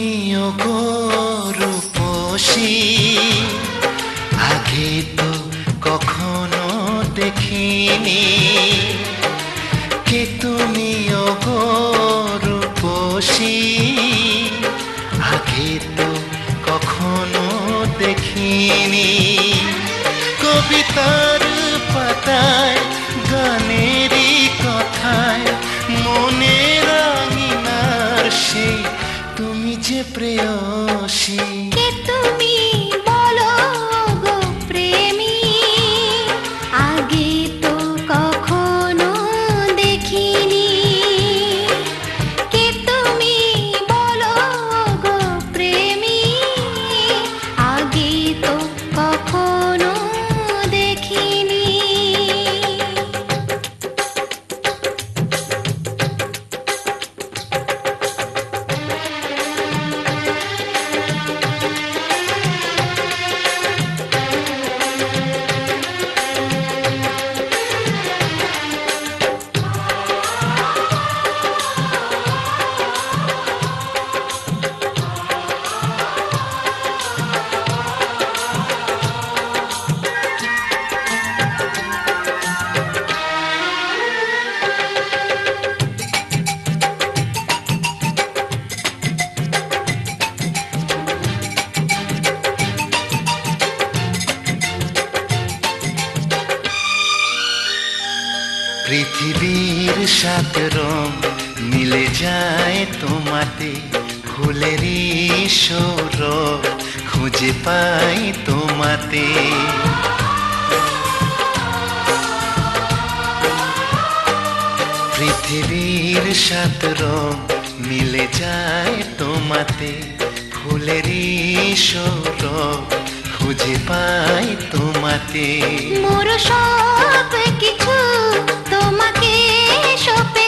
তুমিও রূপসী আগে তো কখনো দেখিনি। কে তুমিও রূপসী আগে তো কখনো দেখিনি। কবিতার পাতায়, গানেরই কথায় মনে রাঙিনার সেই যে প্রেয়সী। তুমি? মৌসুম মিলে যায় তোমাতে ফুলেরই সৌর খুঁজে পাই তোমাতে। পৃথিবীর সাত রং মিলে যায় তোমাতে ফুলেরই সৌর খুঁজে পাই তোমাতে। মোর সব কিছু তোমাকে সপে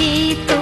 poquito.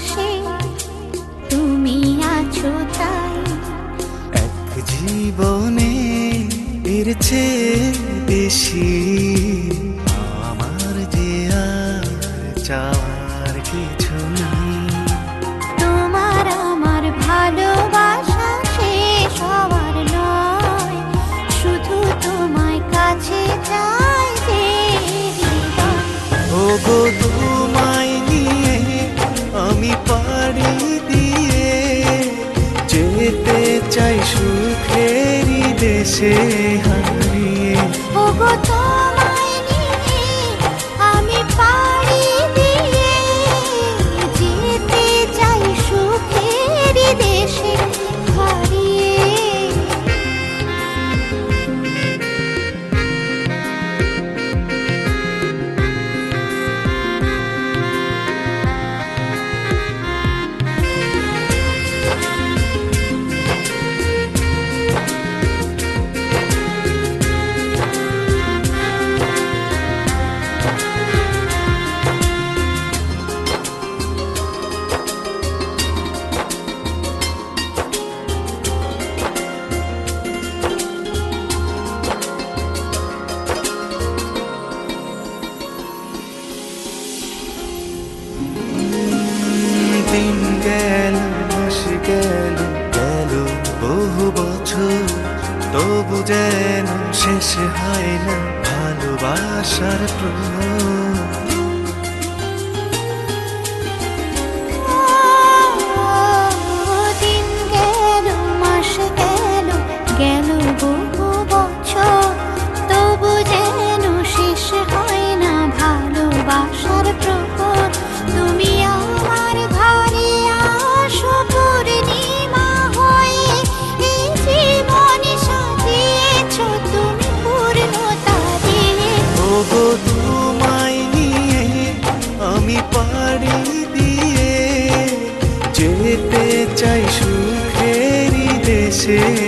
পাশে তুমি আছো তাই। এক জীবনে এর চেয়ে বেশি চাই সুখেরি দেশে হারিয়ে। গেছে